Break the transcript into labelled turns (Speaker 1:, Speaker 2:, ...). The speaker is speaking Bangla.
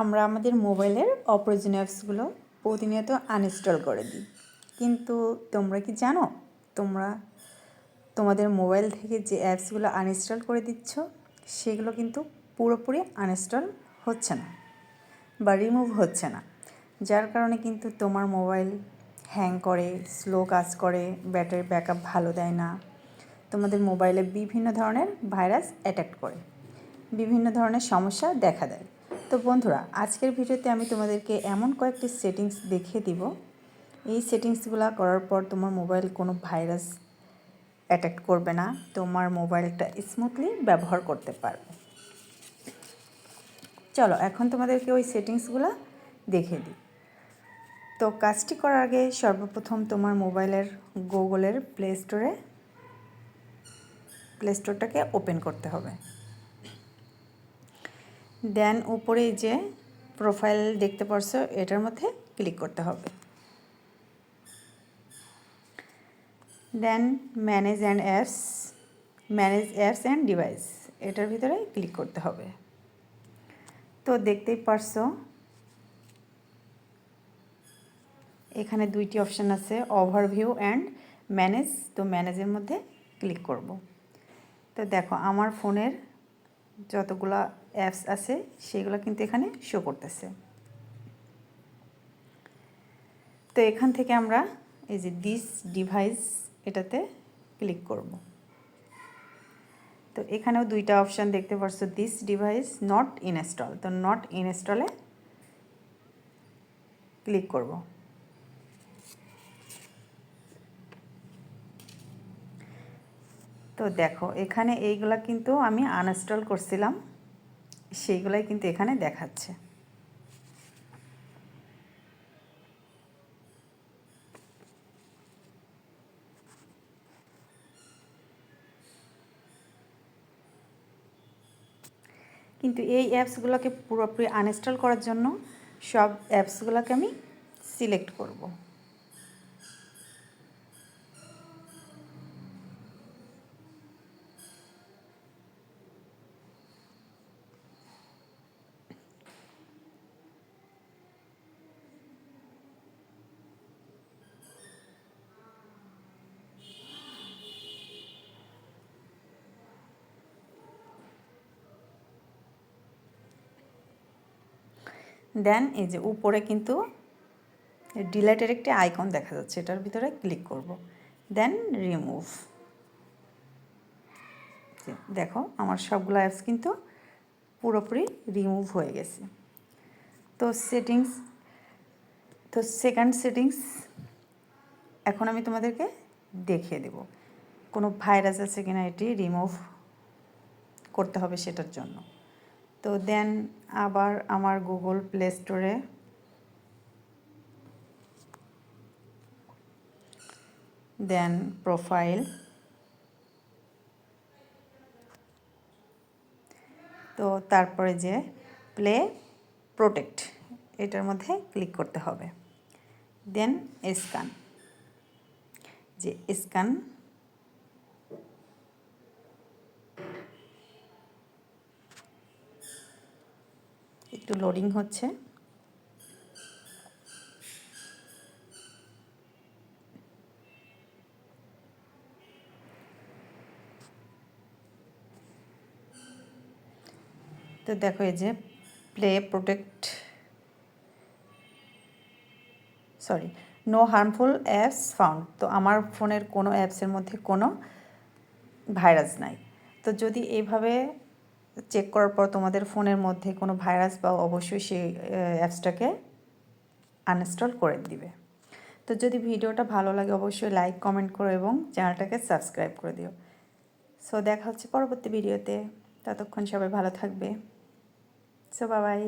Speaker 1: আমরা আমাদের মোবাইলের অপ্রয়োজনীয় অ্যাপসগুলো প্রতিনিয়ত আনইনস্টল করে দিই। কিন্তু তোমরা কি জানো? তোমরা তোমাদের মোবাইল থেকে যে অ্যাপসগুলো আনইনস্টল করে দিচ্ছ, সেগুলো কিন্তু পুরোপুরি আনইনস্টল হচ্ছে না বা রিমুভ হচ্ছে না। যার কারণে কিন্তু তোমার মোবাইল হ্যাং করে স্লো কাজ করে ব্যাটারি ব্যাকআপ ভালো দেয় না। তোমাদের মোবাইলে বিভিন্ন ধরনের ভাইরাস অ্যাটাক করে, বিভিন্ন ধরনের সমস্যা দেখা দেয়। তো বন্ধুরা, আজকের ভিডিওতে আমি তোমাদেরকে এমন কয়েকটি সেটিংস দেখিয়ে দিব। এই সেটিংসগুলো করার পর তোমার মোবাইল কোনো ভাইরাস অ্যাটাক করবে না, তোমার মোবাইলটা স্মুথলি ব্যবহার করতে পারবে। চলো, এখন তোমাদেরকে ওই সেটিংসগুলো দেখে দিই। তো কাজটি করার আগে সর্বপ্রথম তোমার মোবাইলের গুগলের প্লে স্টোরে প্লে স্টোরটাকে ওপেন করতে হবে। দেন উপরে যে প্রোফাইল দেখতে পারছ, এটার মধ্যে ক্লিক করতে হবে। Then manage and apps manage apps and device এটার ভিতরে ক্লিক করতে হবে। তো দেখতেই পারছ, এখানে দুইটি অপশান আছে ওভারভিউ অ্যান্ড ম্যানেজ তো ম্যানেজের মধ্যে ক্লিক করব। তো দেখো, আমার ফোনের যতগুলা অ্যাপস আছে, সেগুলো কিন্তু এখানে শো করতেছে। তো এখান থেকে আমরা এই যে দিস ডিভাইস এটাতে ক্লিক করব। তো এখানেও দুইটা অপশান দেখতে পারছ দিস ডিভাইস নট ইনস্টল তো নট ইনস্টলে ক্লিক করব। তো দেখো, এখানে এইগুলা কিন্তু আমি আনইনস্টল করছিলাম। সেইগুলাই কিন্তু এখানে দেখাচ্ছে। কিন্তু এই অ্যাপসগুলোকে পুরোপুরি আনইনস্টল করার জন্য সব অ্যাপসগুলোকে আমি সিলেক্ট করব। দেন এই যে উপরে কিন্তু ডিলেটের একটি আইকন দেখা যাচ্ছে, এটার ভিতরে ক্লিক করব। দেন রিমুভ দেখো, আমার সবগুলো অ্যাপস কিন্তু পুরোপুরি রিমুভ হয়ে গেছে। তো সেটিংস তো সেকেন্ড সেটিংস এখন আমি তোমাদেরকে দেখিয়ে দেব। কোনো ভাইরাস আছে কিনা এটি রিমুভ করতে হবে সেটার জন্য। তো দেন আবার আমার গুগল প্লে স্টোরে দেন প্রোফাইল। তো তারপরে যে প্লে প্রোটেক্ট, এটার মধ্যে ক্লিক করতে হবে। Then scan. যে স্ক্যান একটু লোডিং হচ্ছে। তো দেখো এই যে play protect sorry no harmful apps found তো আমার ফোনের কোনো অ্যাপসের মধ্যে কোনো ভাইরাস নাই। তো যদি এইভাবে চেক করার পর তোমাদের ফোনের মধ্যে কোনো ভাইরাস বা অবশ্যই সেই অ্যাপসটাকে আনইনস্টল করে দিবে। তো যদি ভিডিওটা ভালো লাগে, অবশ্যই লাইক কমেন্ট করো এবং চ্যানেলটাকে সাবস্ক্রাইব করে দিও। সো দেখা হচ্ছে পরবর্তী ভিডিওতে ততক্ষণ সবাই ভালো থাকবে। সো বাবাই